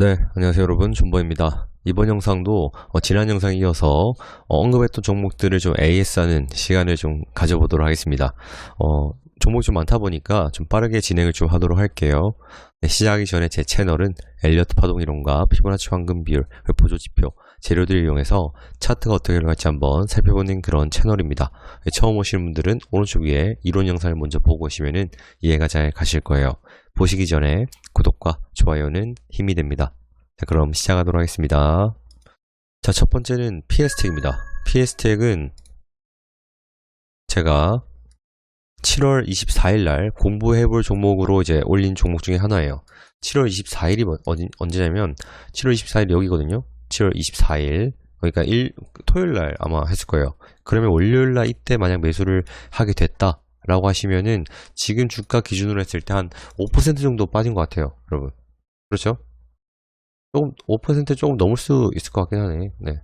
네, 안녕하세요 여러분, 존버입니다. 이번 영상도 어, 지난 영상에 이어서 어, 언급했던 종목들을 좀 AS하는 시간을 좀 가져보도록 하겠습니다. 어, 종목이 좀 많다 보니까 좀 빠르게 진행을 좀 하도록 할게요. 네, 시작하기 전에 제 채널은 엘리어트 파동 이론과 피보나치 황금 비율, 그 보조 지표, 재료들을 이용해서 차트가 어떻게 흘러갈지 한번 살펴보는 그런 채널입니다. 네, 처음 오시는 분들은 오른쪽 위에 이론 영상을 먼저 보고 오시면 이해가 잘 가실 거예요. 보시기 전에 구독과 좋아요는 힘이 됩니다. 자, 그럼 시작하도록 하겠습니다. 자, 첫 번째는 PS택입니다. PS택은 제가 7월 24일 날 공부해볼 종목으로 이제 올린 종목 중에 하나예요. 7월 24일이 언제냐면 7월 24일 여기거든요. 7월 24일 그러니까 일, 토요일 날 아마 했을 거예요. 그러면 월요일 날 이때 만약 매수를 하게 됐다. 라고 하시면은 지금 주가 기준으로 했을 때 한 5% 정도 빠진 것 같아요. 여러분. 그렇죠? 조금 5% 조금 넘을 수 있을 것 같긴 하네. 네.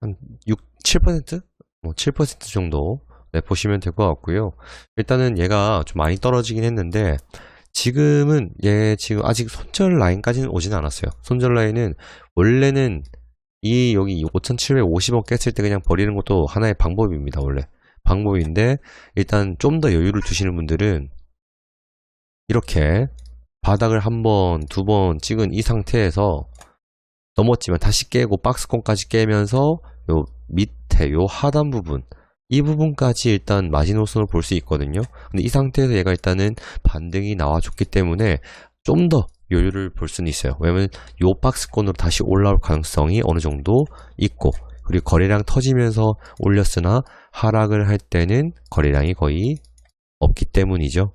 한 6, 7%? 뭐 7% 정도 네, 보시면 될 것 같고요. 일단은 얘가 좀 많이 떨어지긴 했는데 지금은 얘 지금 아직 손절 라인까지는 오진 않았어요. 손절 라인은 원래는 이 여기 5,750원 깼을 때 그냥 버리는 것도 하나의 방법입니다. 원래. 방법인데 일단 좀 더 여유를 두시는 분들은 이렇게 바닥을 한 번, 두 번 찍은 이 상태에서 넘었지만 다시 깨고 박스권까지 깨면서 요 밑에 요 하단 부분 이 부분까지 일단 마지노선을 볼 수 있거든요. 근데 이 상태에서 얘가 일단은 반등이 나와줬기 때문에 좀 더 여유를 볼 수는 있어요. 왜냐면 요 박스권으로 다시 올라올 가능성이 어느 정도 있고 그리고 거래량 터지면서 올렸으나 하락을 할 때는 거래량이 거의 없기 때문이죠.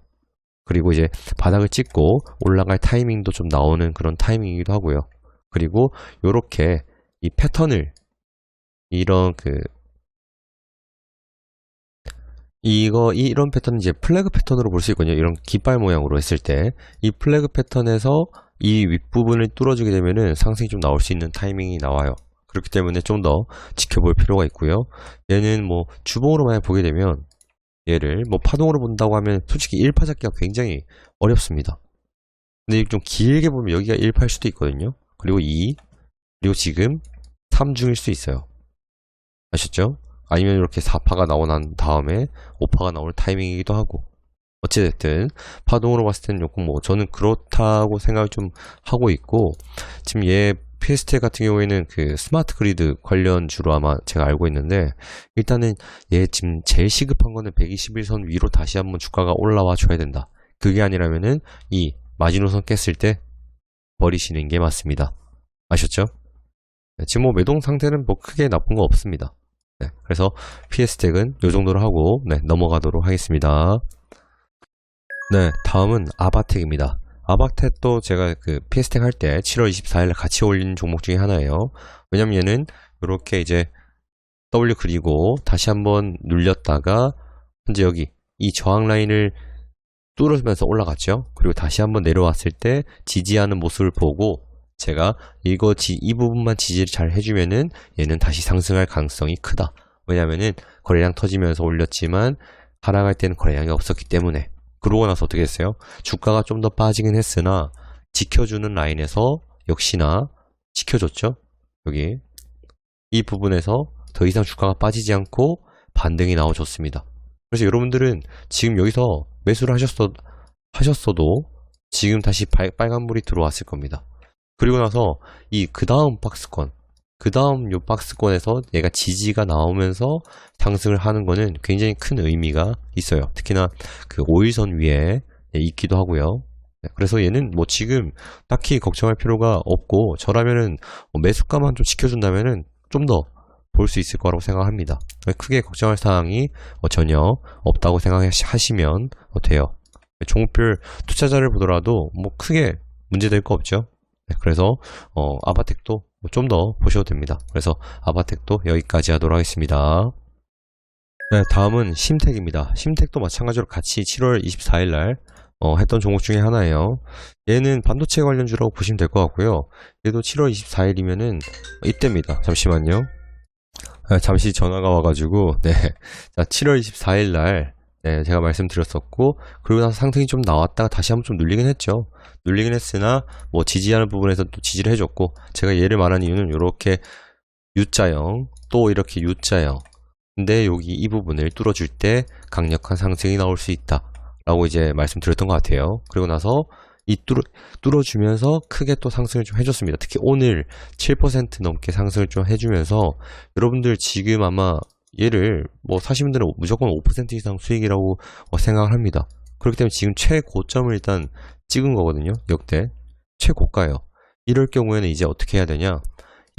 그리고 이제 바닥을 찍고 올라갈 타이밍도 좀 나오는 그런 타이밍이기도 하고요. 그리고 이렇게 이 패턴을 이런 그 이거 이런 패턴은 이제 플래그 패턴으로 볼 수 있거든요. 이런 깃발 모양으로 했을 때 이 플래그 패턴에서 이 윗부분을 뚫어주게 되면은 상승이 좀 나올 수 있는 타이밍이 나와요. 그렇기 때문에 좀 더 지켜볼 필요가 있고요. 얘는 뭐 주봉으로 만약 보게 되면 얘를 뭐 파동으로 본다고 하면 솔직히 1파 잡기가 굉장히 어렵습니다. 근데 좀 길게 보면 여기가 1파일 수도 있거든요. 그리고 2, 그리고 지금 3중일 수 있어요. 아셨죠? 아니면 이렇게 4파가 나오고 난 다음에 5파가 나올 타이밍이기도 하고 어찌됐든 파동으로 봤을 때는 조금 뭐 저는 그렇다고 생각을 좀 하고 있고 지금 얘 PST 같은 경우에는 그 스마트 그리드 관련 주로 아마 제가 알고 있는데 일단은 얘 지금 제일 시급한 거는 121선 위로 다시 한번 주가가 올라와 줘야 된다. 그게 아니라면은 이 마지노선 깼을 때 버리시는 게 맞습니다. 아셨죠? 네, 지금 뭐 매동 상태는 뭐 크게 나쁜 거 없습니다. 네, 그래서 PS텍은 이 정도로 하고 네, 넘어가도록 하겠습니다. 네, 다음은 아바텍입니다. 아바텍도 제가 그 PS텍 할때 7월 24일 같이 올린 종목 중에 하나예요. 왜냐면 얘는 이렇게 이제 W 그리고 다시 한번 눌렸다가 현재 여기 이 저항 라인을 뚫으면서 올라갔죠. 그리고 다시 한번 내려왔을 때 지지하는 모습을 보고 제가 이거 지, 이 부분만 지지를 잘 해주면은 얘는 다시 상승할 가능성이 크다. 왜냐면은 거래량 터지면서 올렸지만 하락할 때는 거래량이 없었기 때문에 그러고 나서 어떻게 했어요? 주가가 좀 더 빠지긴 했으나 지켜주는 라인에서 역시나 지켜줬죠. 여기 이 부분에서 더 이상 주가가 빠지지 않고 반등이 나와줬습니다. 그래서 여러분들은 지금 여기서 매수를 하셨어, 하셨어도 지금 다시 빨간불이 들어왔을 겁니다. 그리고 나서 이 그 다음 박스권 그 다음 요 박스권에서 얘가 지지가 나오면서 상승을 하는 거는 굉장히 큰 의미가 있어요. 특히나 그 5일선 위에 있기도 하고요. 네, 그래서 얘는 뭐 지금 딱히 걱정할 필요가 없고 저라면은 뭐 매수가만 좀 지켜준다면은 좀 더 볼 수 있을 거라고 생각합니다. 크게 걱정할 사항이 뭐 전혀 없다고 생각하시면 돼요. 종목별 투자자를 보더라도 뭐 크게 문제될 거 없죠. 네, 그래서 어, 아바텍도 좀 더 보셔도 됩니다. 그래서 아바텍도 여기까지 하도록 하겠습니다. 네, 다음은 심텍입니다. 심텍도 마찬가지로 같이 7월 24일 날 어, 했던 종목 중에 하나예요. 얘는 반도체 관련주라고 보시면 될 것 같고요. 얘도 7월 24일이면은 이때입니다. 잠시만요. 아, 잠시 전화가 와가지고 네, 자 7월 24일 날 네, 제가 말씀드렸었고 그리고 나서 상승이 좀 나왔다가 다시 한번 좀 눌리긴 했죠. 눌리긴 했으나 뭐 지지하는 부분에서 또 지지를 해줬고 제가 얘를 말한 이유는 이렇게 U자형 또 이렇게 U자형 근데 여기 이 부분을 뚫어줄 때 강력한 상승이 나올 수 있다 라고 이제 말씀드렸던 것 같아요. 그리고 나서 이 뚫어, 뚫어주면서 크게 또 상승을 좀 해줬습니다. 특히 오늘 7% 넘게 상승을 좀 해주면서 여러분들 지금 아마 얘를 뭐 사시는 분들은 무조건 5% 이상 수익이라고 어, 생각을 합니다. 그렇기 때문에 지금 최고점을 일단 찍은 거거든요. 역대 최고가예요. 이럴 경우에는 이제 어떻게 해야 되냐?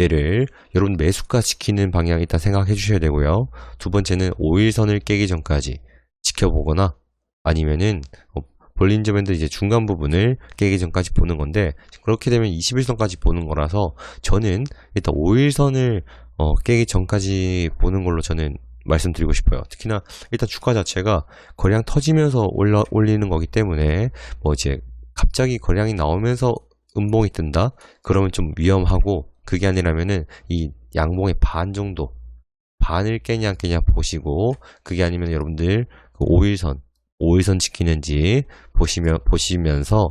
얘를 여러분 매수가 지키는 방향 일단 생각해 주셔야 되고요. 두 번째는 5일선을 깨기 전까지 지켜보거나 아니면은 어, 볼린저 밴드 이제 중간 부분을 깨기 전까지 보는 건데 그렇게 되면 21선까지 보는 거라서 저는 일단 5일선을 어, 깨기 전까지 보는 걸로 저는 말씀드리고 싶어요. 특히나 일단 주가 자체가 거량 터지면서 올라 올리는 거기 때문에 뭐 이제 갑자기 거량이 나오면서 음봉이 뜬다 그러면 좀 위험하고 그게 아니라면은 이 양봉의 반 정도 반을 깨냐 안 깨냐 보시고 그게 아니면 여러분들 그 5일선 5일선 지키는지 보시면 보시면서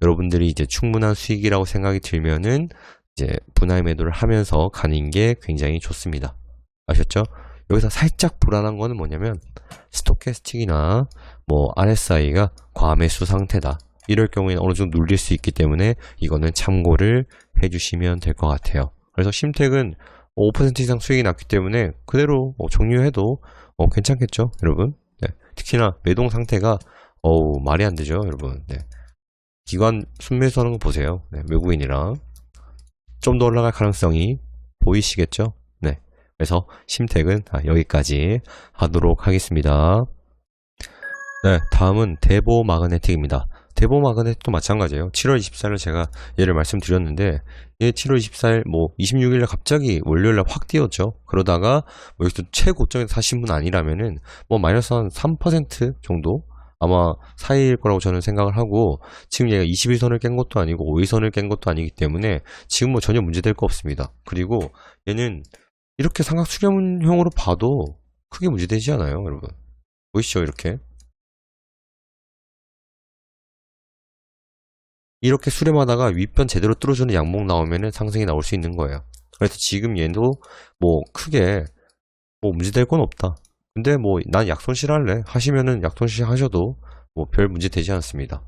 여러분들이 이제 충분한 수익이라고 생각이 들면은 이제 분할 매도를 하면서 가는 게 굉장히 좋습니다. 아셨죠? 여기서 살짝 불안한 거는 뭐냐면 스토캐스틱이나 뭐 RSI가 과매수 상태다. 이럴 경우에는 어느 정도 눌릴 수 있기 때문에 이거는 참고를 해주시면 될 것 같아요. 그래서 심택은 5% 이상 수익이 났기 때문에 그대로 뭐 종료해도 어, 괜찮겠죠, 여러분? 네. 특히나 매동 상태가 어우 말이 안 되죠, 여러분. 네. 기관 순매수하는 거 보세요. 네, 외국인이랑 좀 더 올라갈 가능성이 보이시겠죠? 네. 그래서 심택은 아, 여기까지 하도록 하겠습니다. 네, 다음은 대보 마그네틱입니다. 대보 마그네틱도 마찬가지예요. 7월 24일 제가 얘를 말씀드렸는데 얘 7월 24일 뭐 26일에 갑자기 월요일날 확 뛰었죠. 그러다가 뭐 여기서 최고점에 사신 분 아니라면은 뭐 마이너스 한 3% 정도 아마 사이일 거라고 저는 생각을 하고 지금 얘가 21선을 깬 것도 아니고 5일선을 깬 것도 아니기 때문에 지금 뭐 전혀 문제될 거 없습니다. 그리고 얘는 이렇게 삼각 수렴형으로 봐도 크게 문제되지 않아요, 여러분. 보이시죠, 이렇게? 이렇게 수렴하다가 윗변 제대로 뚫어주는 양목 나오면은 상승이 나올 수 있는 거예요. 그래서 지금 얘도 뭐 크게 뭐 문제될 건 없다. 근데 뭐 난 약손실 할래 하시면은 약손실 하셔도 뭐 별 문제 되지 않습니다.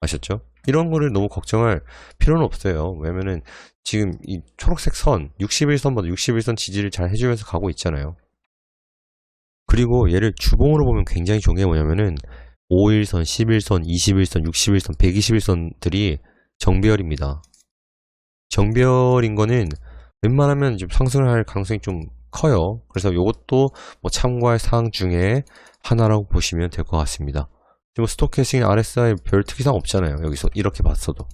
아셨죠? 이런 거를 너무 걱정할 필요는 없어요. 왜냐면은 지금 이 초록색 선 61선보다 61선 지지를 잘 해주면서 가고 있잖아요. 그리고 얘를 주봉으로 보면 굉장히 좋은 게 뭐냐면은 5일선, 11선, 21선, 61선, 121선들이 정배열입니다. 정배열인 거는 웬만하면 좀 상승을 할 가능성이 좀 커요. 그래서 이것도 뭐 참고할 사항 중에 하나라고 보시면 될 것 같습니다. 지금 스토캐스팅 RSI 별 특이사항 없잖아요. 여기서 이렇게 봤어도.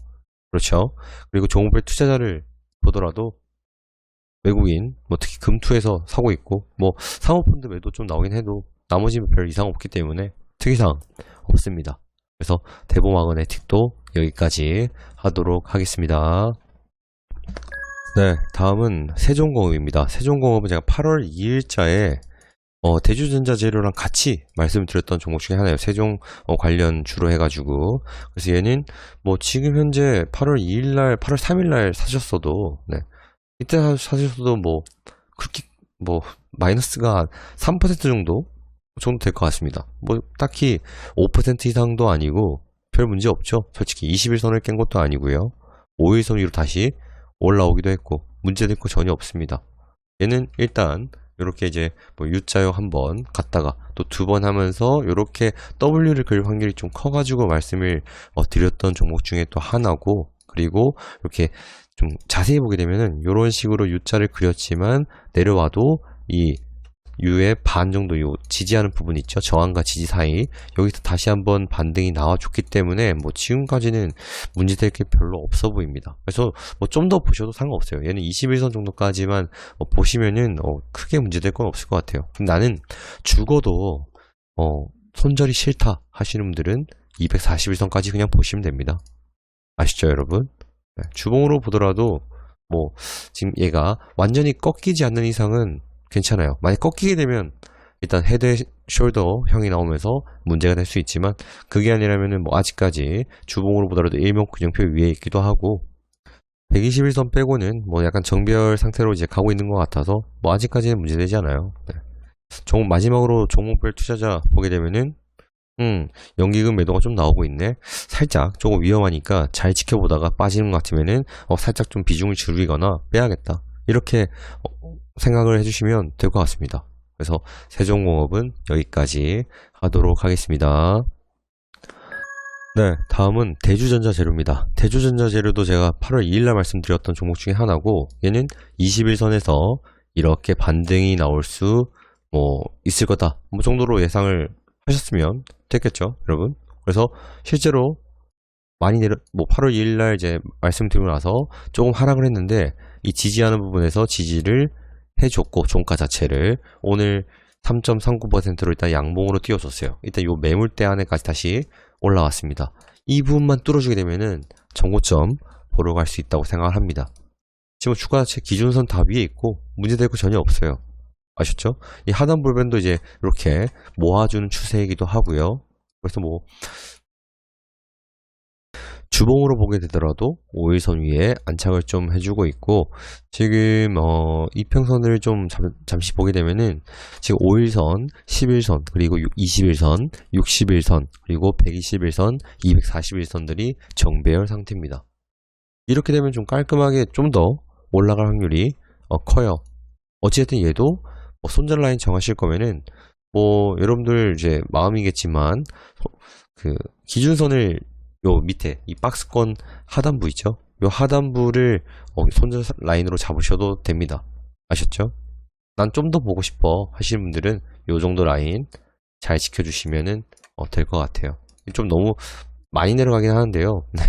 그렇죠. 그리고 종목별 투자자를 보더라도 외국인, 뭐 특히 금투에서 사고 있고, 뭐 사모펀드 매도 좀 나오긴 해도 나머지는 별 이상 없기 때문에 특이사항 없습니다. 그래서 대보마그네틱도 여기까지 하도록 하겠습니다. 네, 다음은 세종공업입니다. 세종공업은 제가 8월 2일자에 어, 대주전자 재료랑 같이 말씀드렸던 종목 중에 하나예요. 세종 어, 관련 주로 해가지고 그래서 얘는 뭐 지금 현재 8월 2일날, 8월 3일날 사셨어도 네, 이때 사- 사셨어도 뭐 그렇게 뭐 마이너스가 3% 정도 정도 될 것 같습니다. 뭐 딱히 5% 이상도 아니고 별 문제 없죠. 솔직히 21선을 깬 것도 아니고요. 5일선 위로 다시 올라오기도 했고 문제될 거 전혀 없습니다. 얘는 일단 이렇게 이제 뭐 U자형 한번 갔다가 또 두 번 하면서 이렇게 W를 그릴 확률이 좀 커가지고 말씀을 어, 드렸던 종목 중에 또 하나고 그리고 이렇게 좀 자세히 보게 되면은 이런 식으로 U자를 그렸지만 내려와도 이 U의 반 정도 요 지지하는 부분 있죠. 저항과 지지 사이. 여기서 다시 한번 반등이 나와줬기 때문에 뭐 지금까지는 문제될 게 별로 없어 보입니다. 그래서 뭐 좀 더 보셔도 상관없어요. 얘는 21선 정도까지만 어, 보시면은 어, 크게 문제될 건 없을 것 같아요. 나는 죽어도 어, 손절이 싫다 하시는 분들은 241선까지 그냥 보시면 됩니다. 아시죠 여러분? 네, 주봉으로 보더라도 뭐 지금 얘가 완전히 꺾이지 않는 이상은 괜찮아요. 만약 꺾이게 되면 일단 헤드 숄더 형이 나오면서 문제가 될 수 있지만 그게 아니라면은 뭐 아직까지 주봉으로 보더라도 일목균형표 위에 있기도 하고 121선 빼고는 뭐 약간 정별 상태로 이제 가고 있는 것 같아서 뭐 아직까지는 문제되지 않아요. 네. 종 마지막으로 종목별 투자자 보게 되면은 음 연기금 매도가 좀 나오고 있네. 살짝 조금 위험하니까 잘 지켜보다가 빠지는 것 같으면은 어, 살짝 좀 비중을 줄이거나 빼야겠다. 이렇게 어, 생각을 해주시면 될 것 같습니다. 그래서 세종공업은 여기까지 하도록 하겠습니다. 네, 다음은 대주전자 재료입니다. 대주전자 재료도 제가 8월 2일날 말씀드렸던 종목 중에 하나고 얘는 21선에서 이렇게 반등이 나올 수 뭐 있을 거다 뭐 정도로 예상을 하셨으면 됐겠죠, 여러분. 그래서 실제로 많이 내려 뭐 8월 2일날 이제 말씀드리고 나서 조금 하락을 했는데 이 지지하는 부분에서 지지를 해줬고 종가 자체를 오늘 3.39%로 일단 양봉으로 띄워줬어요. 일단 요 매물대 안에까지 다시 올라왔습니다. 이 부분만 뚫어주게 되면은 정고점 보러 갈 수 있다고 생각을 합니다. 지금 주가 자체 기준선 다 위에 있고 문제될 거 전혀 없어요. 아셨죠? 이 하단 불변도 이제 이렇게 모아주는 추세이기도 하고요. 그래서 뭐 주봉으로 보게 되더라도 5일선 위에 안착을 좀 해주고 있고 지금 어 이평선을 좀 잠, 잠시 보게 되면은 지금 5일선, 11선, 그리고 21선, 61선, 그리고 121선, 241선들이 정배열 상태입니다. 이렇게 되면 좀 깔끔하게 좀 더 올라갈 확률이 어, 커요. 어찌됐든 얘도 뭐 손절 라인 정하실 거면은 뭐 여러분들 이제 마음이겠지만 그 기준선을 요 밑에 이 박스권 하단부 있죠? 요 하단부를 어, 손절 라인으로 잡으셔도 됩니다. 아셨죠? 난 좀 더 보고 싶어 하시는 분들은 요 정도 라인 잘 지켜주시면은 어, 될 것 같아요. 좀 너무 많이 내려가긴 하는데요. 네.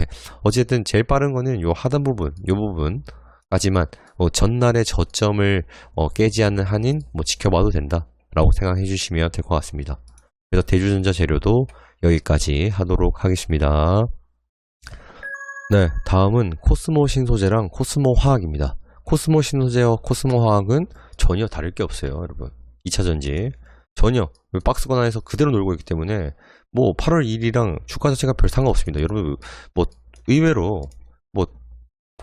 어쨌든 제일 빠른 거는 요 하단 부분, 요 부분. 하지만 어, 전날의 저점을 어, 깨지 않는 한인 뭐 지켜봐도 된다라고 생각해 주시면 될 것 같습니다. 그래서 대주전자 재료도 여기까지 하도록 하겠습니다. 네, 다음은 코스모 신소재랑 코스모 화학입니다. 코스모 신소재와 코스모 화학은 전혀 다를 게 없어요, 여러분. 2차 전지 전혀 박스권 안에서 그대로 놀고 있기 때문에 뭐 8월 1일이랑 주가 자체가 별 상관없습니다. 여러분 뭐 의외로 뭐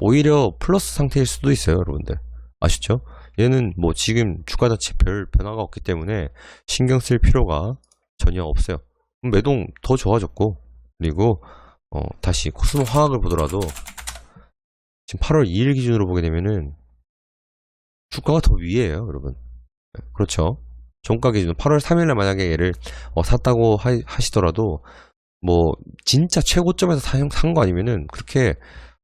오히려 플러스 상태일 수도 있어요, 여러분들. 아시죠? 얘는 뭐 지금 주가 자체 별 변화가 없기 때문에 신경 쓸 필요가 전혀 없어요. 매동 더 좋아졌고 그리고 어, 다시 코스모 화학을 보더라도 지금 8월 2일 기준으로 보게 되면은 주가가 더 위에요, 여러분. 네, 그렇죠. 종가 기준 8월 3일날 만약에 얘를 어, 샀다고 하, 하시더라도 뭐 진짜 최고점에서 산 거 아니면은 그렇게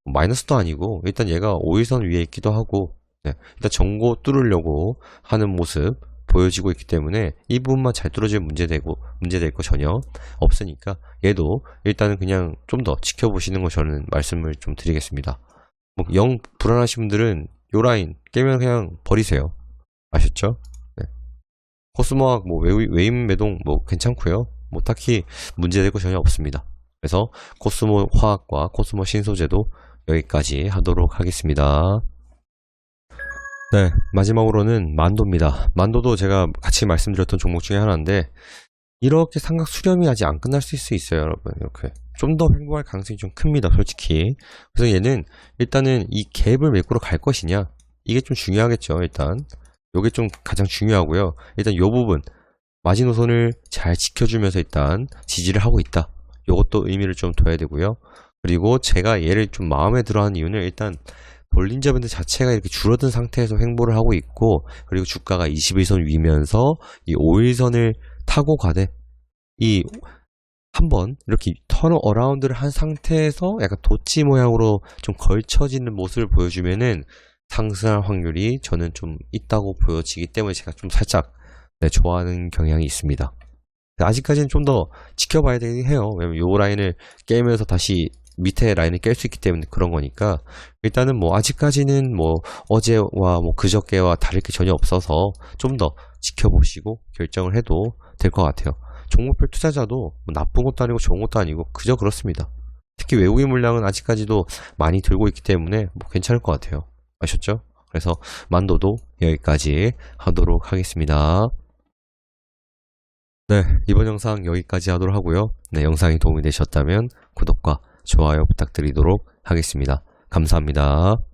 마이너스도 아니고 일단 얘가 5일선 위에 있기도 하고 네, 일단 정고 뚫으려고 하는 모습 보여지고 있기 때문에 이 부분만 잘 뚫어지면 문제되고 문제될 거 전혀 없으니까 얘도 일단은 그냥 좀 더 지켜보시는 거 저는 말씀을 좀 드리겠습니다. 뭐영 불안하신 분들은 요 라인 깨면 그냥 버리세요. 아셨죠? 네. 코스모학 뭐 외, 외임 매동 뭐 괜찮고요. 뭐 딱히 문제될 거 전혀 없습니다. 그래서 코스모 화학과 코스모 신소재도 여기까지 하도록 하겠습니다. 네, 마지막으로는 만도입니다. 만도도 제가 같이 말씀드렸던 종목 중에 하나인데 이렇게 삼각 수렴이 아직 안 끝날 수 있어요, 여러분. 이렇게 좀 더 횡보할 가능성이 좀 큽니다, 솔직히. 그래서 얘는 일단은 이 갭을 메꾸러 갈 것이냐 이게 좀 중요하겠죠, 일단. 요게 좀 가장 중요하고요. 일단 요 부분 마지노선을 잘 지켜주면서 일단 지지를 하고 있다. 요것도 의미를 좀 둬야 되고요. 그리고 제가 얘를 좀 마음에 들어하는 이유는 일단 볼린저 밴드 자체가 이렇게 줄어든 상태에서 횡보를 하고 있고 그리고 주가가 21선 위면서 이 5일선을 타고 가되 이 한번 이렇게 턴 어라운드를 한 상태에서 약간 도치 모양으로 좀 걸쳐지는 모습을 보여주면은 상승할 확률이 저는 좀 있다고 보여지기 때문에 제가 좀 살짝 네, 좋아하는 경향이 있습니다. 아직까지는 좀 더 지켜봐야 되긴 해요. 왜냐면 요 라인을 깨면서 다시 밑에 라인을 깰 수 있기 때문에 그런 거니까 일단은 뭐 아직까지는 뭐 어제와 뭐 그저께와 다를 게 전혀 없어서 좀 더 지켜보시고 결정을 해도 될 것 같아요. 종목별 투자자도 뭐 나쁜 것도 아니고 좋은 것도 아니고 그저 그렇습니다. 특히 외국인 물량은 아직까지도 많이 들고 있기 때문에 뭐 괜찮을 것 같아요. 아셨죠? 그래서 만도도 여기까지 하도록 하겠습니다. 네, 이번 영상 여기까지 하도록 하고요. 네, 영상이 도움이 되셨다면 구독과 좋아요 부탁드리도록 하겠습니다. 감사합니다.